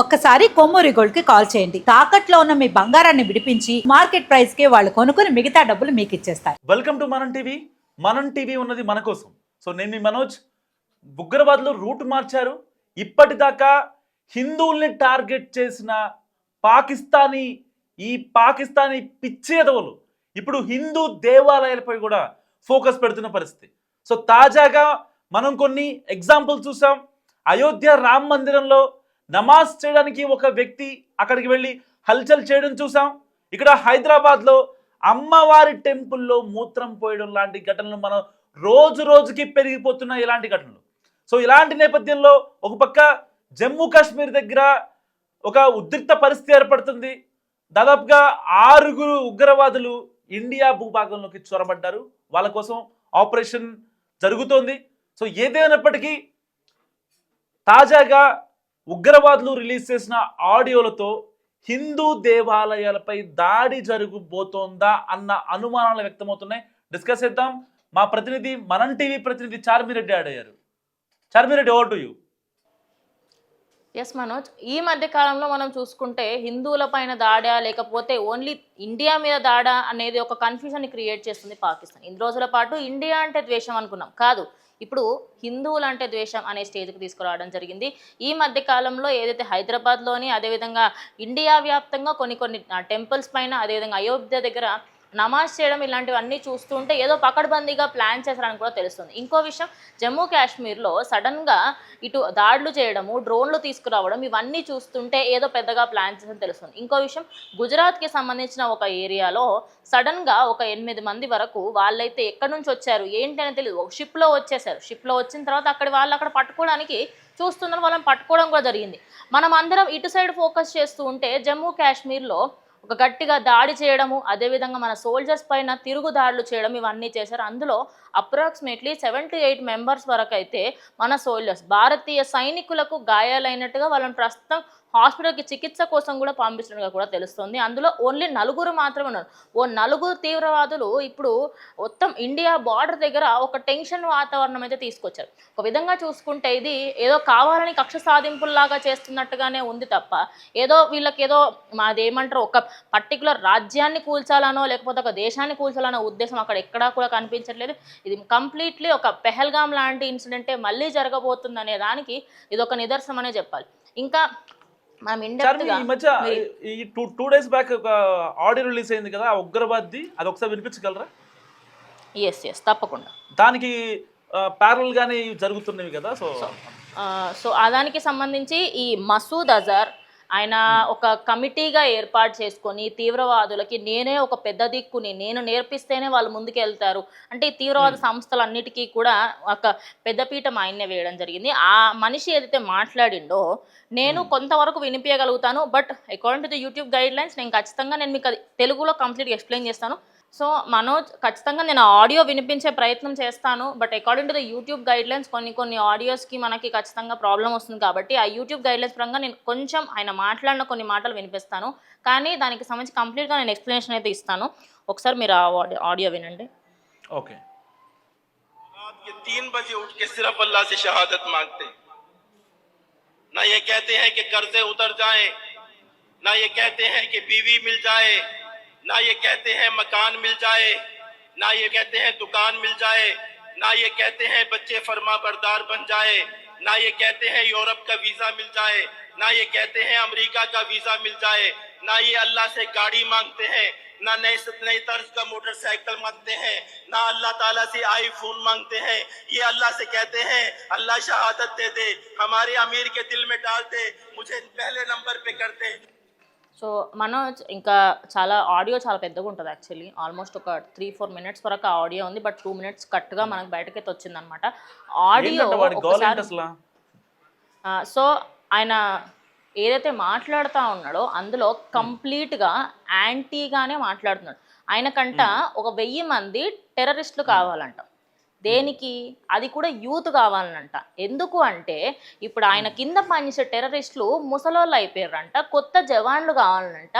ఒక్కసారి కొమ్మూరి గోల్డ్కి కాల్ చేయండి. తాకట్లో ఉన్న మీ బంగారాన్ని విడిపించి మార్కెట్ ప్రైస్కి వాళ్ళు కొనుక్కుని మిగతా డబ్బులు మీకు ఇచ్చేస్తారు. Welcome to Manam TV. Manam TV ఉన్నది మన కోసం. సో నేను మీ మనోజ్. ఉగ్రవాదులు రూట్ మార్చారు. ఇప్పటిదాకా హిందువుల్ని టార్గెట్ చేసిన పాకిస్తానీ ఈ పాకిస్తానీ పిచ్చేదవులు ఇప్పుడు హిందూ దేవాలయాలపై కూడా ఫోకస్ పెడుతున్న పరిస్థితి. సో తాజాగా మనం కొన్ని ఎగ్జాంపుల్ చూసాం. అయోధ్య రామ్ మందిరంలో నమాజ్ చేయడానికి ఒక వ్యక్తి అక్కడికి వెళ్ళి హల్చల్ చేయడం చూసాం. ఇక్కడ హైదరాబాద్లో అమ్మవారి టెంపుల్లో మూత్రం పోయడం లాంటి ఘటనలు మనం రోజు రోజుకి పెరిగిపోతున్న ఇలాంటి ఘటనలు. సో ఇలాంటి నేపథ్యంలో ఒక పక్క జమ్మూ కాశ్మీర్ దగ్గర ఒక ఉద్రిక్త పరిస్థితి ఏర్పడుతుంది. దాదాపుగా ఆరుగురు ఉగ్రవాదులు ఇండియా భూభాగంలోకి చొరబడ్డారు. వాళ్ళ కోసం ఆపరేషన్ జరుగుతోంది. సో ఏదేమైనప్పటికీ తాజాగా ఉగ్రవాదులు రిలీజ్ చేసిన ఆడియోలతో హిందూ దేవాలయాలపై దాడి జరగబోతోందా అన్న అనుమానాలు వ్యక్తమవుతున్నాయి. డిస్కస్ చేద్దాం. మా ప్రతినిధి మనం టీవీ ప్రతినిధి Charmi Reddy ఆడయ్యారు Charmi Reddy over to you yes Manoj ఈ మధ్య కాలంలో మనం చూసుకుంటే హిందువుల పైన దాడా లేకపోతే ఓన్లీ ఇండియా మీద దాడా అనేది ఒక కన్ఫ్యూజన్ క్రియేట్ చేస్తుంది పాకిస్తాన్. ఇన్ని రోజుల పాటు ఇండియా అంటే ద్వేషం అనుకున్నాం. కాదు ఇప్పుడు హిందువులు అంటే ద్వేషం అనే స్టేజ్కి తీసుకురావడం జరిగింది. ఈ మధ్య కాలంలో ఏదైతే హైదరాబాద్లోని అదేవిధంగా ఇండియా వ్యాప్తంగా కొన్ని కొన్ని టెంపుల్స్ పైన అదేవిధంగా అయోధ్య దగ్గర నమాజ్ చేయడం ఇలాంటివన్నీ చూస్తుంటే ఏదో పకడ్బందీగా ప్లాన్ చేశారని కూడా తెలుస్తుంది. ఇంకో విషయం జమ్మూ కాశ్మీర్లో సడన్గా ఇటు దాడులు చేయడము డ్రోన్లు తీసుకురావడం ఇవన్నీ చూస్తుంటే ఏదో పెద్దగా ప్లాన్ చేసిన తెలుస్తుంది. ఇంకో విషయం గుజరాత్కి సంబంధించిన ఒక ఏరియాలో సడన్గా ఒక ఎనిమిది మంది వరకు వాళ్ళైతే ఎక్కడి నుంచి వచ్చారు ఏంటి అని తెలియదు ఒక షిప్లో వచ్చేసారు. షిప్లో వచ్చిన తర్వాత అక్కడ వాళ్ళు అక్కడ పట్టుకోవడానికి చూస్తున్నారు. వాళ్ళని పట్టుకోవడం కూడా జరిగింది. మనం అందరం ఇటు సైడ్ ఫోకస్ చేస్తూ ఉంటే జమ్మూ కాశ్మీర్లో ఒక గట్టిగా దాడి చేయడము అదేవిధంగా మన సోల్జర్స్ పైన తిరుగుదాడులు చేయడం ఇవన్నీ చేశారు. అందులో అప్రాక్సిమేట్లీ సెవెన్ ఎయిట్ మెంబర్స్ వరకు అయితే మన సోల్జర్స్ భారతీయ సైనికులకు గాయాలైనట్టుగా వాళ్ళని ప్రస్తుతం హాస్పిటల్కి చికిత్స కోసం కూడా పంపిస్తున్నట్టుగా కూడా తెలుస్తుంది. అందులో ఓన్లీ నలుగురు మాత్రమే ఉన్నారు. ఓ నలుగురు తీవ్రవాదులు ఇప్పుడు మొత్తం ఇండియా బార్డర్ దగ్గర ఒక టెన్షన్ వాతావరణం అయితే తీసుకొచ్చారు. ఒక విధంగా చూసుకుంటే ఇది ఏదో కావాలని కక్ష సాధింపుల్లాగా చేస్తున్నట్టుగానే ఉంది తప్ప ఏదో వీళ్ళకి ఏదో మాది ఏమంటారు ఒక పర్టికులర్ రాజ్యాన్ని కూల్చాలనో లేకపోతే ఒక దేశాన్ని కూల్చాలనో ఉద్దేశం అక్కడ ఎక్కడా కూడా కనిపించట్లేదు. ఇది కంప్లీట్లీ ఒక పెహల్గాం లాంటి ఇన్సిడెంటే మళ్ళీ జరగబోతుంది అనే దానికి ఇది ఒక నిదర్శనం అనే చెప్పాలి. ఇంకా మనం ఇండెప్త్గా ఈ మధ్య ఈ టూ టూ డేస్ బ్యాక్ ఒక ఆడియో రిలీజ్ అయింది కదా ఉగ్రవాద్ది అది ఒకసారి వినిపించగలరా? ఎస్ ఎస్ తప్పకుండా. దానికి ప్యారల్ గానే జరుగుతున్నవి కదా సో సో దానికి సంబంధించి ఈ మసూద్ అజర్ ఆయన ఒక కమిటీగా ఏర్పాటు చేసుకొని తీవ్రవాదులకి నేనే ఒక పెద్ద దిక్కుని నేను నేర్పిస్తేనే వాళ్ళు ముందుకు వెళ్తారు అంటే ఈ తీవ్రవాద సంస్థలన్నిటికీ కూడా ఒక పెద్దపీఠం ఆయన్నే వేయడం జరిగింది. ఆ మనిషి ఏదైతే మాట్లాడిండో నేను కొంతవరకు వినిపించగలుగుతాను but according to the YouTube guidelines నేను ఖచ్చితంగా నేను మీకు అది తెలుగులో కంప్లీట్గా ఎక్స్ప్లెయిన్ చేస్తాను. సో మనోజ్ ఖచ్చితంగా నేను ఆడియో వినిపించే ప్రయత్నం చేస్తాను but according to the YouTube guidelines కొన్ని కొన్ని ఆడియోస్కి మనకి ఖచ్చితంగా ప్రాబ్లం వస్తుంది కాబట్టి ఆ యూట్యూబ్ గైడ్ లైన్స్ పరంగా నేను కొంచెం ఆయన మాట్లాడిన కొన్ని మాటలు వినిపిస్తాను కానీ దానికి సంబంధించి కంప్లీట్గా నేను ఎక్స్ప్లెనేషన్ అయితే ఇస్తాను ఒకసారి మీరు ఆ ఆడియో ఆడియో వినండి ఓకే रात के तीन बजे उठ के सिर्फ अल्लाह से शहादत मांगते हैं ना ये कहते हैं कि कर्जे उतर जाएं ना ये कहते हैं कि बीवी मिल जाए ना ये कहते हैं मकान मिल जाए, ना ये कहते हैं दुकान मिल जाए, ना ये कहते हैं बच्चे फर्मा बरदार बन जाए, ना ये कहते हैं यूरोप का वीज़ा मिल जाए, ना ये कहते हैं अमेरिका का वीज़ा मिल जाए, ना ये अल्लाह से गाड़ी मांगते हैं, ना नए नई तर्ज का मोटरसाइकिल मांगते हैं, ना अल्लाह ताला से आईफोन मांगते हैं, ये अल्लाह से कहते हैं, अल्लाह शहादत दे दे, हमारे अमीर के दिल में डाल दे, मुझे पहले नंबर पे कर दे। సో మనోజ్ ఇంకా చాలా ఆడియో చాలా పెద్దగా ఉంటుంది యాక్చువల్లీ. ఆల్మోస్ట్ ఒక త్రీ ఫోర్ మినిట్స్ వరకు ఆ ఆడియో ఉంది. బట్ టూ మినిట్స్ కట్గా మనకు బయటకైతే వచ్చిందనమాట ఆడియో ఏంటంటే వాడి గోల్ ఏంటి ఒకసారి అసలు? ఆ, సో ఆయన ఏదైతే మాట్లాడుతూ ఉన్నాడో అందులో కంప్లీట్గా యాంటీగానే మాట్లాడుతున్నాడు. ఆయనకంట ఒక వెయ్యి మంది టెర్రరిస్టులు కావాలంట. దేనికి? అది కూడా యూత్ కావాలనంట. ఎందుకు అంటే ఇప్పుడు ఆయన కింద పనిచేసే టెర్రరిస్టులు ముసలోళ్ళు అయిపోయారంట కొత్త జవాన్లు కావాలనంట.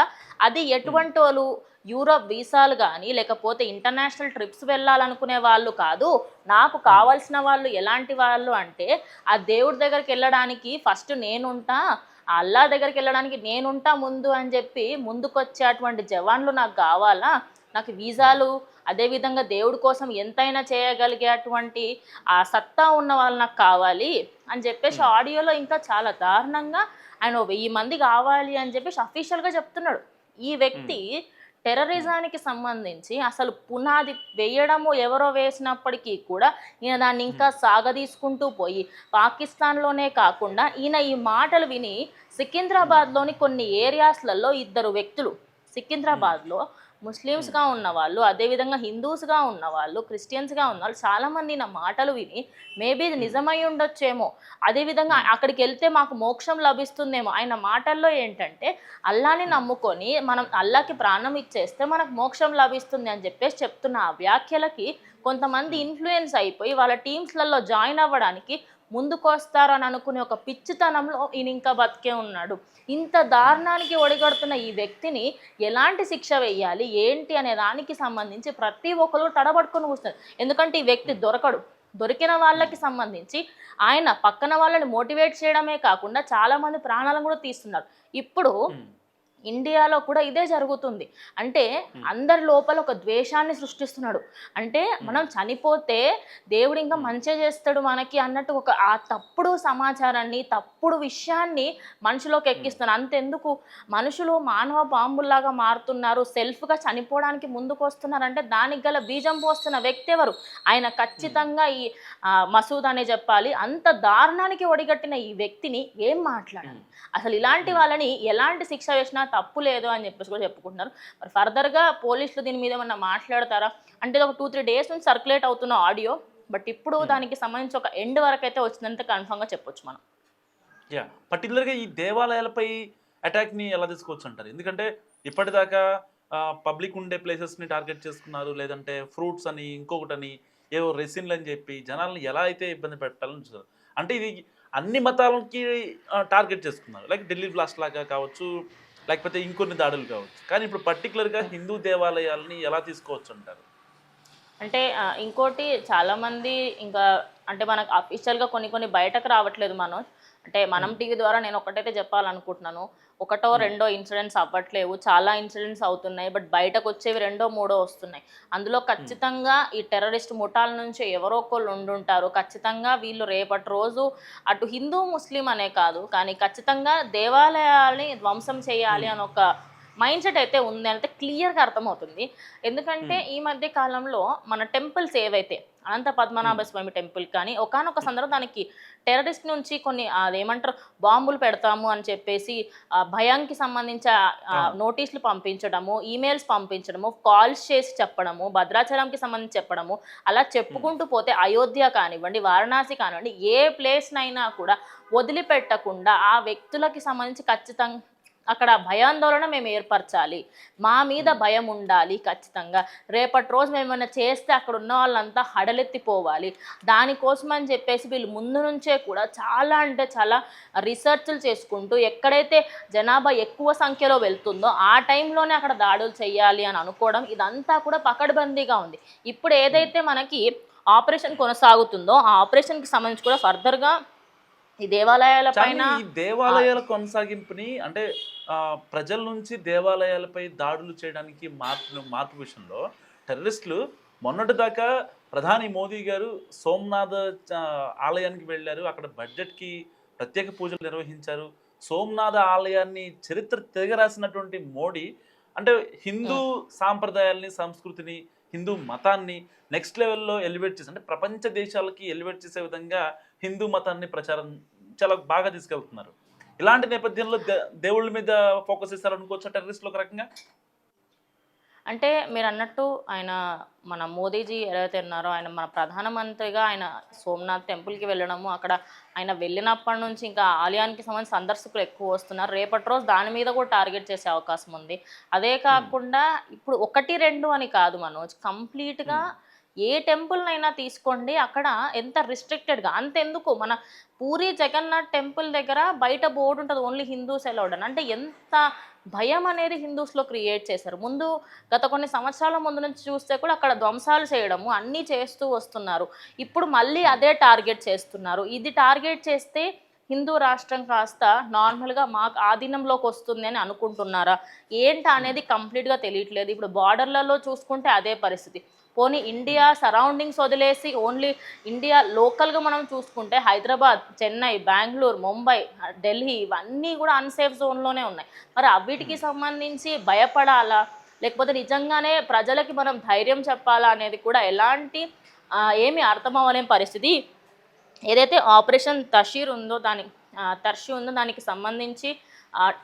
అది ఎటువంటి వాళ్ళు యూరోప్ వీసాలు కానీ లేకపోతే ఇంటర్నేషనల్ ట్రిప్స్ వెళ్ళాలనుకునే వాళ్ళు కాదు. నాకు కావాల్సిన వాళ్ళు ఎలాంటి వాళ్ళు అంటే ఆ దేవుడి దగ్గరికి వెళ్ళడానికి ఫస్ట్ నేనుంటా అల్లా దగ్గరికి వెళ్ళడానికి నేనుంటా ముందు అని చెప్పి ముందుకొచ్చేటువంటి జవాన్లు నాకు కావాలా? నాకు వీసాలు అదేవిధంగా దేవుడి కోసం ఎంతైనా చేయగలిగేటువంటి ఆ సత్తా ఉన్న వాళ్ళు నాకు కావాలి అని చెప్పేసి ఆడియోలో ఇంకా చాలా దారుణంగా ఆయన వెయ్యి మంది కావాలి అని చెప్పేసి అఫీషియల్గా చెప్తున్నాడు. ఈ వ్యక్తి టెర్రరిజానికి సంబంధించి అసలు పునాది వేయడము ఎవరో వేసినప్పటికీ కూడా ఈయన దాన్ని ఇంకా సాగదీసుకుంటూ పోయి పాకిస్తాన్లోనే కాకుండా ఈయన ఈ మాటలు విని సికింద్రాబాద్లోని కొన్ని ఏరియాస్లలో ఇద్దరు వ్యక్తులు సికింద్రాబాద్లో ముస్లిమ్స్గా ఉన్న వాళ్ళు అదేవిధంగా హిందూస్గా ఉన్న వాళ్ళు క్రిస్టియన్స్గా ఉన్న వాళ్ళు చాలామంది నా మాటలు విని మేబీ ఇది నిజమై ఉండొచ్చేమో. అదేవిధంగా అక్కడికి వెళ్తే మాకు మోక్షం లభిస్తుందేమో ఆయన మాటల్లో ఏంటంటే అల్లాని నమ్ముకొని మనం అల్లాకి ప్రాణం ఇచ్చేస్తే మనకు మోక్షం లభిస్తుంది అని చెప్పేసి చెప్తున్న ఆ వ్యాఖ్యలకి కొంతమంది ఇన్ఫ్లుయెన్స్ అయిపోయి వాళ్ళ టీమ్స్లలో జాయిన్ అవ్వడానికి ముందుకొస్తారని అనుకునే ఒక పిచ్చితనంలో ఈయన ఇంకా బతికే ఉన్నాడు. ఇంత దారుణానికి ఒడిగడుతున్న ఈ వ్యక్తిని ఎలాంటి శిక్ష వేయాలి? ఏంటి అనే దానికి సంబంధించి ప్రతి ఒక్కరు తడబడుకొని కూర్చున్నారు. ఎందుకంటే ఈ వ్యక్తి దొరకడు. దొరికిన వాళ్ళకి సంబంధించి ఆయన పక్కన వాళ్ళని మోటివేట్ చేయడమే కాకుండా చాలామంది ప్రాణాలను కూడా తీస్తున్నారు. ఇప్పుడు ఇండియాలో కూడా ఇదే జరుగుతుంది. అంటే అందరి లోపల ఒక ద్వేషాన్ని సృష్టిస్తున్నాడు. అంటే మనం చనిపోతే దేవుడు ఇంకా మంచిగా చేస్తాడు మనకి అన్నట్టు ఒక ఆ తప్పుడు సమాచారాన్ని తప్పుడు విషయాన్ని మనుషులోకి ఎక్కిస్తున్నారు అంతెందుకు? మనుషులు మానవ బాంబుల్లాగా మారుతున్నారు. సెల్ఫ్గా చనిపోవడానికి ముందుకు వస్తున్నారు అంటే దానికి గల బీజం పోస్తున్న వ్యక్తి ఎవరు? ఆయన ఖచ్చితంగా ఈ మసూద్ అనే చెప్పాలి. అంత దారుణానికి ఒడిగట్టిన ఈ వ్యక్తిని ఏం మాట్లాడాలి? అసలు ఇలాంటి వాళ్ళని ఎలాంటి శిక్ష వేసినా తప్పు లేదు అని చెప్పేసి కూడా చెప్పుకుంటున్నారు. మరి ఫర్దర్గా పోలీసులు దీని మీద ఏమన్నా మాట్లాడతారా? అంటే ఒక టూ త్రీ డేస్ నుంచి సర్క్యులేట్ అవుతున్న ఆడియో బట్ ఇప్పుడు దానికి సంబంధించి ఒక ఎండ్ వరకు అయితే వచ్చిందంటే కన్ఫామ్గా చెప్పొచ్చు మనం. యా పర్టికులర్గా ఈ దేవాలయాలపై అటాక్ని ఎలా తీసుకోవచ్చు అంటారు? ఎందుకంటే ఇప్పటిదాకా పబ్లిక్ ఉండే ప్లేసెస్ని టార్గెట్ చేసుకున్నారు లేదంటే ఫ్రూట్స్ అని ఇంకొకటని ఏవో రెసిన్లు అని చెప్పి జనాలను ఎలా అయితే ఇబ్బంది పెట్టాలని చూస్తారు. అంటే ఇది అన్ని మతాలకి టార్గెట్ చేసుకున్నారు. లైక్ ఢిల్లీ బ్లాస్ట్ లాగా కావచ్చు లేకపోతే ఇంకొన్ని దాడులు కావచ్చు. కానీ ఇప్పుడు పర్టికులర్గా హిందూ దేవాలయాలని ఎలా తీసుకోవచ్చు అంటారు అంటే ఇంకోటి చాలామంది ఇంకా అంటే మనకు అఫీషియల్గా కొన్ని కొన్ని బయటకు రావట్లేదు మనోజ్. అంటే మనం టీవీ ద్వారా నేను ఒకటైతే చెప్పాలనుకుంటున్నాను. ఒకటో రెండో ఇన్సిడెంట్స్ అవ్వట్లేవు. చాలా ఇన్సిడెంట్స్ అవుతున్నాయి. బట్ బయటకు వచ్చేవి రెండో మూడో వస్తున్నాయి. అందులో ఖచ్చితంగా ఈ టెర్రరిస్ట్ ముఠాల నుంచి ఎవరో ఒకళ్ళు ఉండుంటారు. ఖచ్చితంగా వీళ్ళు రేపటి రోజు అటు హిందూ ముస్లిం అనే కాదు కానీ ఖచ్చితంగా దేవాలయాల్ని ధ్వంసం చేయాలి అని ఒక మైండ్ సెట్ అయితే ఉంది అంటే క్లియర్గా అర్థమవుతుంది. ఎందుకంటే ఈ మధ్య కాలంలో మన టెంపుల్స్ ఏవైతే అనంత పద్మనాభ స్వామి టెంపుల్ కానీ ఒకనొక సందర్భం దానికి టెర్రరిస్ట్ నుంచి కొన్ని అదేమంటారు బాంబులు పెడతాము అని చెప్పేసి ఆ, భయంకి సంబంధించి నోటీసులు పంపించడము ఈమెయిల్స్ పంపించడము కాల్స్ చేసి చెప్పడము భద్రాచలంకి సంబంధించి చెప్పడము అలా చెప్పుకుంటూ పోతే అయోధ్య కానివ్వండి వారణాసి కానివ్వండి ఏ ప్లేస్నైనా కూడా వదిలిపెట్టకుండా ఆ వ్యక్తులకి సంబంధించి ఖచ్చితంగా అక్కడ భయాందోళన మేము ఏర్పరచాలి. మా మీద భయం ఉండాలి ఖచ్చితంగా. రేపటి రోజు మేము ఏమైనా చేస్తే అక్కడ ఉన్న వాళ్ళంతా హడలెత్తిపోవాలి. దానికోసం అని చెప్పేసి వీళ్ళు ముందు నుంచే కూడా చాలా అంటే చాలా రీసెర్చ్లు చేసుకుంటూ ఎక్కడైతే జనాభా ఎక్కువ సంఖ్యలో వెళ్తుందో ఆ టైంలోనే అక్కడ దాడులు చేయాలి అని అనుకోవడం ఇదంతా కూడా పకడ్బందీగా ఉంది. ఇప్పుడు ఏదైతే మనకి ఆపరేషన్ కొనసాగుతుందో ఆ ఆపరేషన్కి సంబంధించి కూడా ఫర్దర్గా ఈ దేవాలయాల పైన దేవాలయాల కొనసాగింపుని అంటే ప్రజల నుంచి దేవాలయాలపై దాడులు చేయడానికి మార్పు మార్పు విషయంలో టెర్రరిస్టులు మొన్నటి దాకా ప్రధాని మోదీ గారు సోమనాథ్ ఆలయానికి వెళ్ళారు. అక్కడ బడ్జెట్కి ప్రత్యేక పూజలు నిర్వహించారు. సోమనాథ ఆలయాన్ని చరిత్ర తిరగరాసినటువంటి మోడీ అంటే హిందూ సాంప్రదాయాల్ని సంస్కృతిని హిందూ మతాన్ని నెక్స్ట్ లెవెల్లో ఎలివేట్ చేసి అంటే ప్రపంచ దేశాలకి ఎలివేట్ చేసే విధంగా హిందూ మతాన్ని ప్రచారం చాలా బాగా తీసుకెళ్తున్నారు. ఇలాంటి నేపథ్యంలో దేవుళ్ళ మీద ఫోకస్ చేస్తారు అనుకోవచ్చు టెర్రరిస్టులు ఒక రకంగా? అంటే మీరు అన్నట్టు ఆయన మన మోదీజీ ఏదైతే ఉన్నారో ఆయన మన ప్రధానమంత్రిగా ఆయన సోమనాథ్ టెంపుల్కి వెళ్ళడము అక్కడ ఆయన వెళ్ళినప్పటి నుంచి ఇంకా ఆలయానికి సంబంధించి సందర్శకులు ఎక్కువ వస్తున్నారు. రేపటి రోజు దాని మీద కూడా టార్గెట్ చేసే అవకాశం ఉంది. అదే కాకుండా ఇప్పుడు ఒకటి రెండు అని కాదు మనోజ్ కంప్లీట్గా ఏ టెంపుల్నైనా తీసుకోండి. అక్కడ ఎంత రిస్ట్రిక్టెడ్గా అంతెందుకు? మన పూరి జగన్నాథ్ టెంపుల్ దగ్గర బయట బోర్డు ఉంటుంది ఓన్లీ హిందూస్ అలౌడ్ అని. అంటే ఎంత భయం అనేది హిందూస్లో క్రియేట్ చేశారు. ముందు గత కొన్ని సంవత్సరాల ముందు నుంచి చూస్తే కూడా అక్కడ ధ్వంసాలు చేయడము అన్నీ చేస్తూ వస్తున్నారు. ఇప్పుడు మళ్ళీ అదే టార్గెట్ చేస్తున్నారు. ఇది టార్గెట్ చేస్తే హిందూ రాష్ట్రం కాస్త నార్మల్గా మాకు ఆధీనంలోకి వస్తుంది అని అనుకుంటున్నారా? ఏంటి అనేది కంప్లీట్గా తెలియట్లేదు. ఇప్పుడు బార్డర్లలో చూసుకుంటే అదే పరిస్థితి. పోనీ ఇండియా సరౌండింగ్స్ వదిలేసి ఓన్లీ ఇండియా లోకల్గా మనం చూసుకుంటే హైదరాబాద్ చెన్నై బెంగళూరు ముంబై ఢిల్లీ ఇవన్నీ కూడా అన్సేఫ్ జోన్లోనే ఉన్నాయి. మరి అవిటికి సంబంధించి భయపడాలా? లేకపోతే నిజంగానే ప్రజలకి మనం ధైర్యం చెప్పాలా అనేది కూడా ఎలాంటి ఏమి ఏమీ అర్థం అవ్వలేని పరిస్థితి. ఏదైతే ఆపరేషన్ తషీర్ ఉందో దాని తర్షి ఉందో దానికి సంబంధించి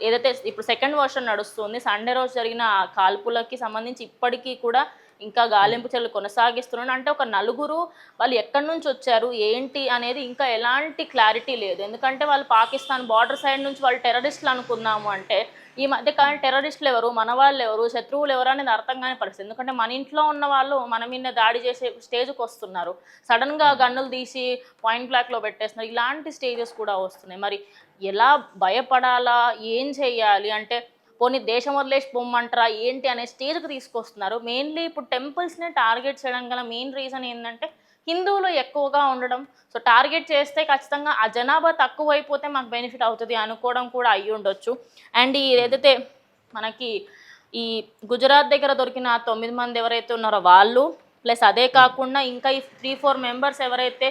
ఏదైతే ఇప్పుడు సెకండ్ వర్షన్ నడుస్తుంది సండే రోజు జరిగిన కాల్పులకి సంబంధించి ఇప్పటికీ కూడా ఇంకా గాలింపు చర్యలు కొనసాగిస్తున్నారు అంటే ఒక నలుగురు వాళ్ళు ఎక్కడి నుంచి వచ్చారు ఏంటి అనేది ఇంకా ఎలాంటి క్లారిటీ లేదు. ఎందుకంటే వాళ్ళు పాకిస్తాన్ బార్డర్ సైడ్ నుంచి వాళ్ళు టెర్రరిస్టులు అనుకున్నాము అంటే ఈ మధ్య కాలం టెర్రరిస్టులు ఎవరు మన వాళ్ళు ఎవరు శత్రువులు ఎవరు అనేది అర్థం కాని పరిస్థితి. ఎందుకంటే మన ఇంట్లో ఉన్న వాళ్ళు మన మీద దాడి చేసే స్టేజ్కి వస్తున్నారు. సడన్గా గన్నులు తీసి పాయింట్ బ్లాక్లో పెట్టేస్తున్నారు. ఇలాంటి స్టేజెస్ కూడా వస్తున్నాయి. మరి ఎలా భయపడాలా? ఏం చేయాలి? అంటే పోనీ దేశం వదిలేసి పొమ్మంటారా ఏంటి అనే స్టేజ్కి తీసుకొస్తున్నారు. మెయిన్లీ ఇప్పుడు టెంపుల్స్ని టార్గెట్ చేయడం గల మెయిన్ రీజన్ ఏంటంటే హిందువులు ఎక్కువగా ఉండడం. సో టార్గెట్ చేస్తే ఖచ్చితంగా ఆ జనాభా తక్కువ అయిపోతే మాకు బెనిఫిట్ అవుతుంది అనుకోవడం కూడా అయ్యి ఉండొచ్చు. అండ్ ఏదైతే మనకి ఈ గుజరాత్ దగ్గర దొరికిన తొమ్మిది మంది ఎవరైతే ఉన్నారో వాళ్ళు ప్లస్ అదే కాకుండా ఇంకా ఈ త్రీ ఫోర్ మెంబర్స్ ఎవరైతే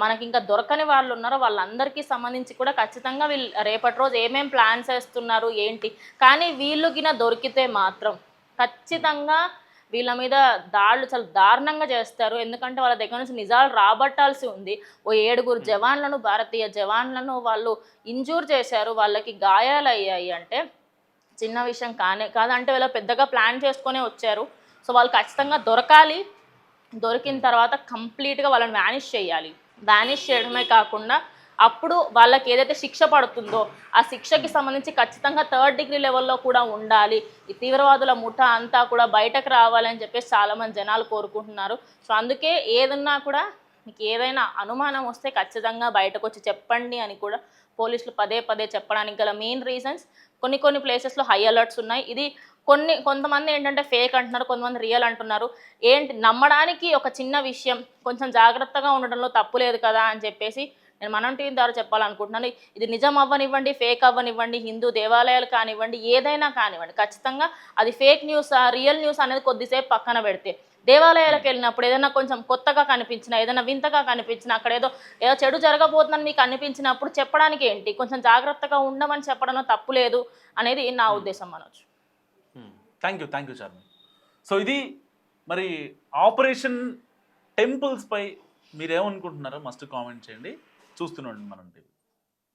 మనకి ఇంకా దొరకని వాళ్ళు ఉన్నారో వాళ్ళందరికీ సంబంధించి కూడా ఖచ్చితంగా వీళ్ళు రేపటి రోజు ఏమేం ప్లాన్స్ వేస్తున్నారు ఏంటి? కానీ వీళ్ళు గిన దొరికితే మాత్రం ఖచ్చితంగా వీళ్ళ మీద దాడులు చాలా దారుణంగా చేస్తారు. ఎందుకంటే వాళ్ళ దగ్గర నుంచి నిజాలు రాబట్టాల్సి ఉంది. ఓ ఏడుగురు జవాన్లను భారతీయ జవాన్లను వాళ్ళు ఇంజూర్ చేశారు. వాళ్ళకి గాయాలు అయ్యాయి అంటే చిన్న విషయం కానే కాదంటే వీళ్ళు పెద్దగా ప్లాన్ చేసుకొని వచ్చారు. సో వాళ్ళు ఖచ్చితంగా దొరకాలి. దొరికిన తర్వాత కంప్లీట్గా వాళ్ళని వ్యానిష్ చేయాలి. బ్యానిష్ చేయడమే కాకుండా అప్పుడు వాళ్ళకి ఏదైతే శిక్ష పడుతుందో ఆ శిక్షకి సంబంధించి ఖచ్చితంగా థర్డ్ డిగ్రీ లెవెల్లో కూడా ఉండాలి. ఈ తీవ్రవాదుల ముఠ అంతా కూడా బయటకు రావాలని చెప్పేసి చాలామంది జనాలు కోరుకుంటున్నారు. సో అందుకే ఏదన్నా కూడా మీకు ఏదైనా అనుమానం వస్తే ఖచ్చితంగా బయటకు వచ్చి చెప్పండి అని కూడా పోలీసులు పదే పదే చెప్పడానికి గల మెయిన్ రీజన్స్ కొన్ని కొన్ని ప్లేసెస్లో హై అలర్ట్స్ ఉన్నాయి. ఇది కొన్ని కొంతమంది ఏంటంటే ఫేక్ అంటున్నారు కొంతమంది రియల్ అంటున్నారు. ఏంటి? నమ్మడానికి ఒక చిన్న విషయం కొంచెం జాగ్రత్తగా ఉండడంలో తప్పు లేదు కదా అని చెప్పేసి నేను మనం టీవీ ద్వారా చెప్పాలనుకుంటున్నాను. ఇది నిజం అవ్వనివ్వండి ఫేక్ అవ్వనివ్వండి హిందూ దేవాలయాలు కానివ్వండి ఏదైనా కానివ్వండి. ఖచ్చితంగా అది ఫేక్ న్యూస్ రియల్ న్యూస్ అనేది కొద్దిసేపు పక్కన పెడితే దేవాలయాలకు వెళ్ళినప్పుడు ఏదైనా కొంచెం కొత్తగా కనిపించినా ఏదైనా వింతగా కనిపించినా అక్కడ ఏదో ఏదో చెడు జరగబోతుందని మీకు అనిపించినప్పుడు చెప్పడానికి ఏంటి? కొంచెం జాగ్రత్తగా ఉండమని చెప్పడంలో తప్పు లేదు అనేది నా ఉద్దేశం Manoj thank you thank you Charmi so ఇది మరి ఆపరేషన్ టెంపుల్స్పై మీరేమనుకుంటున్నారో మస్ట్ కామెంట్ చేయండి. చూస్తున్నాండి మనం టీవీ.